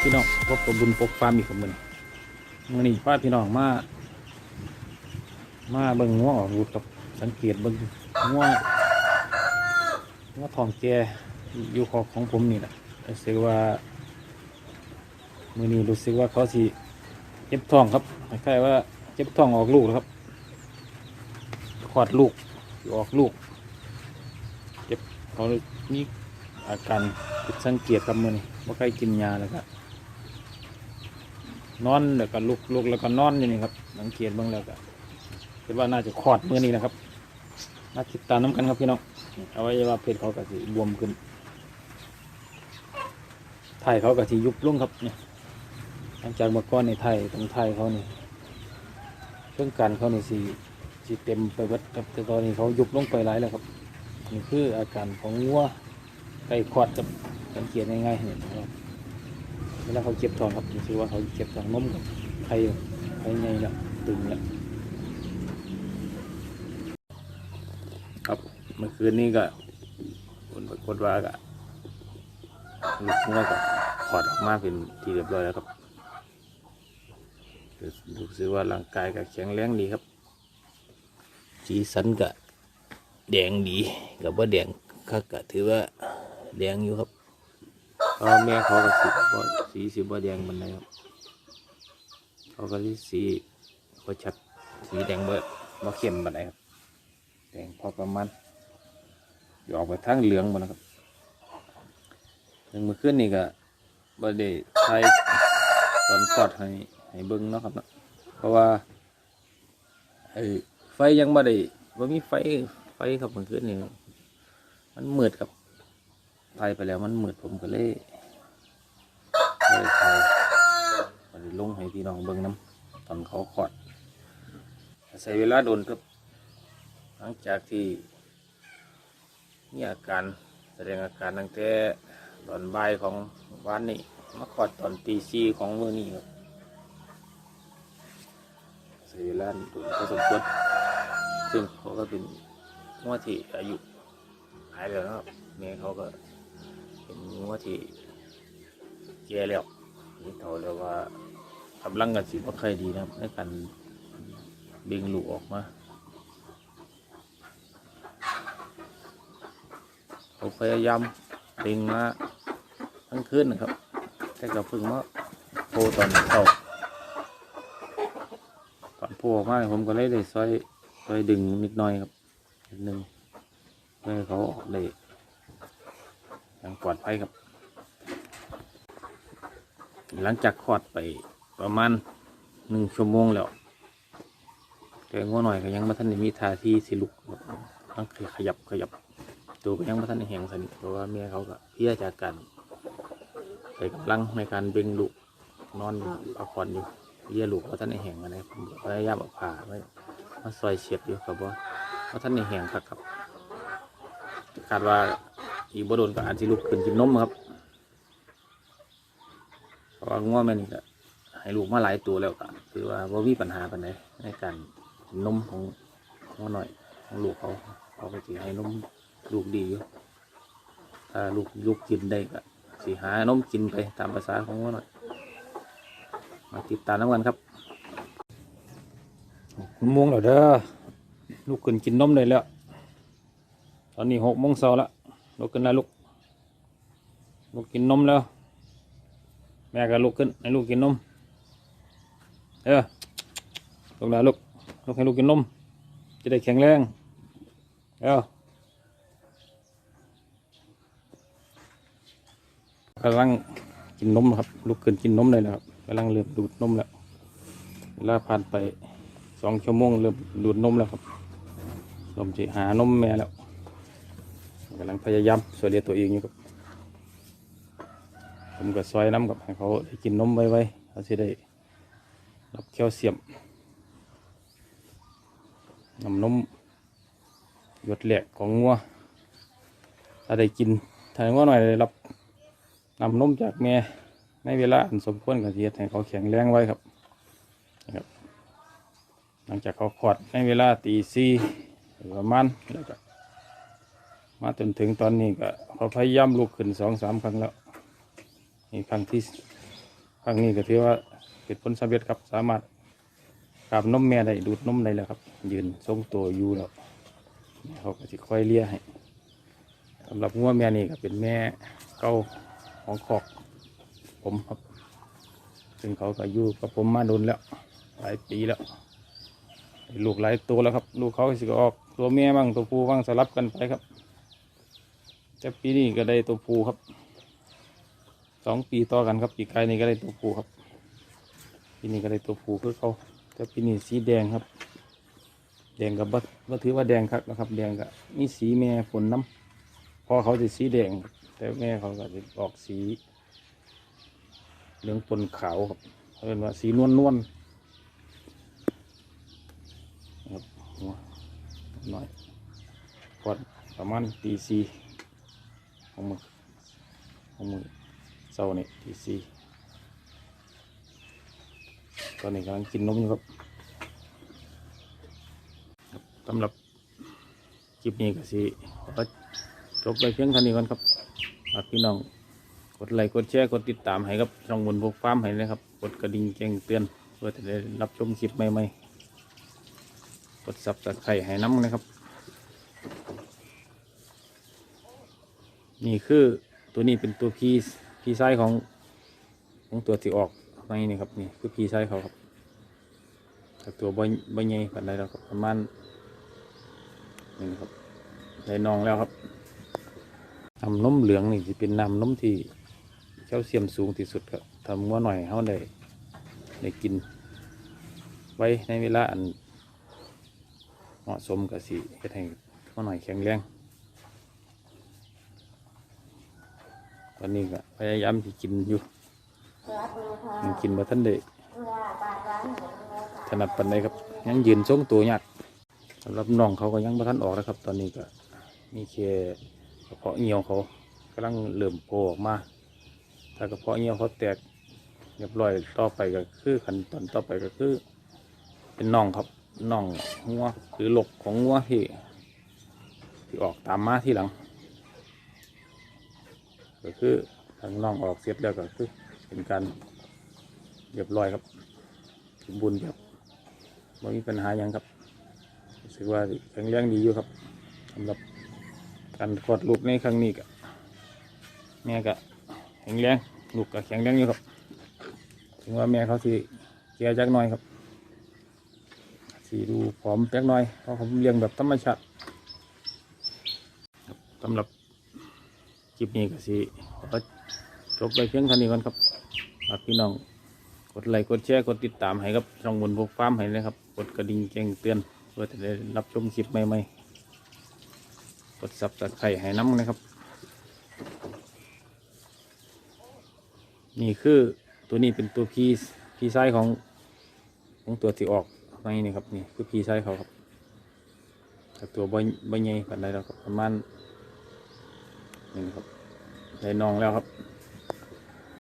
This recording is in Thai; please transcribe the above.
พี่น้องพบกับบุญปกฟาร์มอีกคนหนึ่งมื่อนี้ป้าพี่น้องมา มาเบิ่งงัวออกรูดกับสังเกตเบิ่งงัวงัวทองแกอยู่ขอของผมนี่แหละรู้สึกว่ามื่อนี้รู้สึกว่าเขาสิเจ็บท้องครับคล้ายๆว่าเจ็บท้องออกลูกแล้วครับคลอดลูกออกลูกเจ็บเขามีอาการ สังเกตครับมือนี้ว่าใครกินยาแล้วก็นอนแล้วก็ลุกลุกแล้วก็นอนอยู่นี่ครับสังเกตเบ้างแล้วก็คิดว่าน่าจะคลอดมือนี้นะครับน่าติดตามน้ำกันครับพี่น้องเอาไว้ว่าเพศเขาก็สิบวมขึ้นไทยเขาก็สิยุบลงครับเนี่ยหลังจากเมื่อก่อนในไทยตรงไทยเขานี่เครื่องการเขานี่สิสิเต็มไปเบิดครับแต่ตอนนี้เขายุบลงไปหลายแล้วครับนี่คืออาการของวัว ไก่คลอดกับสังเกตง่ายๆเนี่ยนะครับเวลาเขาเจ็บท้องครับถือว่าเขาเจ็บท้องนมกับไข่ไข่ไงแล้วตึงแล้วครับเมื่อคืนนี้ก็ผลปรากฏว่าก็ลูกงัวก็คลอดออกมาเป็นที่เรียบร้อยแล้วครับรู้สึกว่าร่างกายก็แข็งแรงดีครับสีสันก็แดงดีกับว่าแดงคักก็ถือว่า แดงอยู่ครับเพราะแม่เขาก็สีบ่สีสีบ่แดงมันเลยครับเขาก็สีสีบ่ชัดสีแดงบ่บ่เข้มมันเลยครับแดงพอประมาณอยู่ออกไปทางเหลืองหมันนะครับถึงเมื่อคืนนี่ก็บ่ได้ใช้ตอนกอดให้ให้เบิ่งเนาะครับเนาะเพราะว่าไอ้ไฟยังบ่ได้บ่มีไฟไฟครับเมื่อคืนนี่มันมืดครับ ไฟไปแล้วมันมืดผมก็เลยเลยไฟก็เลยลงให้พี่น้องเบิ่งน้ำตอนเขาขอดใช้เวลาโดนครับ หลังจากที่มีอาการแสดงอาการตั้งแต่ตอนบ่ายของวันนี้มาขอดตอนตีสี่ของเมื้อนี้ครับใช้เวลาโดนพอสมควรซึ่งเขาก็เป็นงัวที่อายุหายแล้วนะครับแม่เขาก็ เป็นงัวที่แก่แล้วนี่เขาเรียกว่ากำลังกันสิบ่ค่อยดีนะครับในการเบ่งลูกออกมาเขาพยายามเบ่งมาทั้งคืนนะครับ แต่ก็เพิ่งมาโพตอนเช้าตอนโพออกมาผมก็เลยได้ซอยซอยดึงนิดหน่อยครับนิดนึงเพื่อให้เขาออกได้อย่าง ปลอดภัยครับ หลังจากคลอดไปประมาณหนึ่งชั่วโมงแล้ว แต่งัวหน่อยก็ยังม่ทันมีท่าที่สิลุกต้องขยับขยับตัวก็ยังม่ทันแห้งสนิทเพราะว่าแม่เขาก็เพลียจากการใช้กำลังในการเบ่งลูกนอนอยู่พักผ่อนอยู่เพลียลูกว่าท่านแห้งอะไรพยายามเอาผ่าไว้มาซอยเฉียดอยู่ครับว่าเพราะท่านในแห้งครับครับคาดว่า อีกบ่โดนก็อาจจะลุกขึ้นกินนมครับเพราะว่าง่วแม่นี่ก็ให้ลูกมาหลายตัวแล้วก็คือว่าบ่มีปัญหาปานใดในการกินนมของง่วหน่อยของลูกเขาเขาก็สิให้นมลูกดีอยู่ถ้าลูกลูกกินได้ก็สิหานมกินไปตามภาษาของง่วหน่อย มาติดตามน้ำกันครับม่วงแล้วเด้อลูกขึ้นกินนมได้แล้ว ตอนนี้หกโมงเช้าละ ลุกขึ้นแล้วลูก ลูกกินนมแล้ว แม่ก็ลุกขึ้นให้ลูกกินนม เออลูกแล้วลูก ลูกให้ลูกกินนม จะได้แข็งแรง เออกำลังกินนมครับลูกขึ้นกินนมเลยนะครับกำลังเริ่มดูดนมแล้วเวลาผ่านไปสองชั่วโมงเริ่มดูดนมแล้วครับลมจะหานมแม่แล้ว กำลังพยายามช่วยเหลือตัวเองอยู่ครับผมก็ซอยน้ำกับให้เขาได้กินนมไว้ๆเขาจะได้รับแคลเซียมน้ำนมหยดแหลกของงัวถ้าได้กินถ้างัวหน่อยได้รับน้ำนมจากแม่ในเวลาอันสมควรกับที่ให้เขาแข็งแรงไว้ครับนะครับ หลังจากเขาขอดในเวลาตีสี่ประมาณแล้วก็ มาจนถึงตอนนี้ก็เขาพยายามลุกขึ้นสองสามครั้งแล้วนี่ครั้งที่ครั้งนี้ก็ถือว่าเป็นผลสำเร็จครับสามารถกราบนมแม่ได้ดูดนมได้แล้วครับ ยืนทรงตัวอยู่แล้วเขาก็จะค่อยเลี้ยให้สำหรับงัวแม่นี่ก็เป็นแม่เก้าของขอกผมครับ ซึ่งเขาก็อยู่กับผมมาโดนแล้วหลายปีแล้วลูกหลายตัวแล้วครับ ลูกเขาก็สิออกตัวแม่บ้างตัวผู้บ้างสลับกันไปครับ แต่ปีนี้ก็ได้ตัวผู้ครับสองปีต่อกันครับปีกายนี้ก็ได้ตัวผู้ครับปีนี้ก็ได้ตัวผู้คือเขาแต่ปีนี้สีแดงครับ แดงกับบัถือว่าแดงครับนะครับ แดงกับมีสีแม่ฝนน้ำพอเขาจะสีแดงครับแต่แม่เขาก็จะออกสี เหลืองปนขาวครับเขาเรียกว่าสีนวลนวลครับหัวน้อยพอดประมาณตีสี่ ของมือของมือเศร้านี่ตีสี่ตอนนี้กำลังกินนมอยู่ครับสำหรับคลิปนี้ก็สิขอจบไปเพียงเท่านี้ก่อนครับฝากพี่น้องกดไลค์กดแชร์กดติดตามให้ครับช่องบนพวกฟาร์มให้นะครับ กดกระดิ่งแจ้งเตือนเพื่อจะได้รับชมคลิปใหม่ๆกดซับตะไคร่ให้น้ำนะครับ นี่คือตัวนี้เป็นตัวพีพีไซของของตัวที่ออกมานี่ครับนี่คือพีไซเขาครับแต่ตัวใบใบใหญ่ปันใดแล้วครับประมาณนี่ครับได้นองแล้วครับน้ำนมเหลืองนี่จะเป็นน้ำนมที่แคลเซียมสูงที่สุดครับทำว่าหน่อยเขาได้ได้กิน ไว้ในเวลาอันเหมาะสมกับสีเฮ็ดให้ว่าหน่อยแข็งแรง อนนี้ก็พยายามที่กินอยู่ยังกินมาท่านได้ถนัดปันใดครับ ยังยืนทรงตัวยากสำหรับน้องเขาก็ยังไม่ทันออกนะครับ ตอนนี้ก็มีแค่กระเพาะเหี่ยวเขากำลังเริ่มโผล่ออกมา ถ้ากระเพาะเหี่ยวเขาแตกเรียบร้อยต่อไปก็คือขั้นตอนต่อไปก็คือ เป็นน่องครับน่องงัวหรือหลกของงัวที่ที่ออกตามมาที่หลัง ก็คือทางน่องออกเสร็จแล้วก็คือเป็นการเรียบร้อยครับสมบูรณ์ครับไม่มีปัญหาหยังครับรู้สึกว่าแข็งแรงดีอยู่ครับสำหรับการคลอดลูกในครั้งนี้ก็แม่ก็แข็งแรงลูกก็แข็งแรงอยู่ครับ ถึงว่าแม่เขาสิแก่จักหน่อยครับสีดูผอมจักหน่อยเพราะผมเลี้ยงแบบธรรมชาติสำหรับ คลิปนี้ก็สิขอจบไปเพียงเท่านี้ก่อนครับฝากพี่น้องกดไลค์กดแชร์กดติดตามให้ครับช่องบนพวกฟาร์มให้นะครับ กดกระดิ่งแจ้งเตือนเพื่อจะได้รับชมคลิปใหม่ๆกดซับตะไคร่ให้น้ำนะครับ นี่คือตัวนี้เป็นตัวพีพีไซของของตัวที่ออกมานี่ครับนี่คือพีไซเขาครับแต่ตัวใบใบใหญ่ปันใดแล้วครับประมาณ นี่ครับได้นองแล้วครับ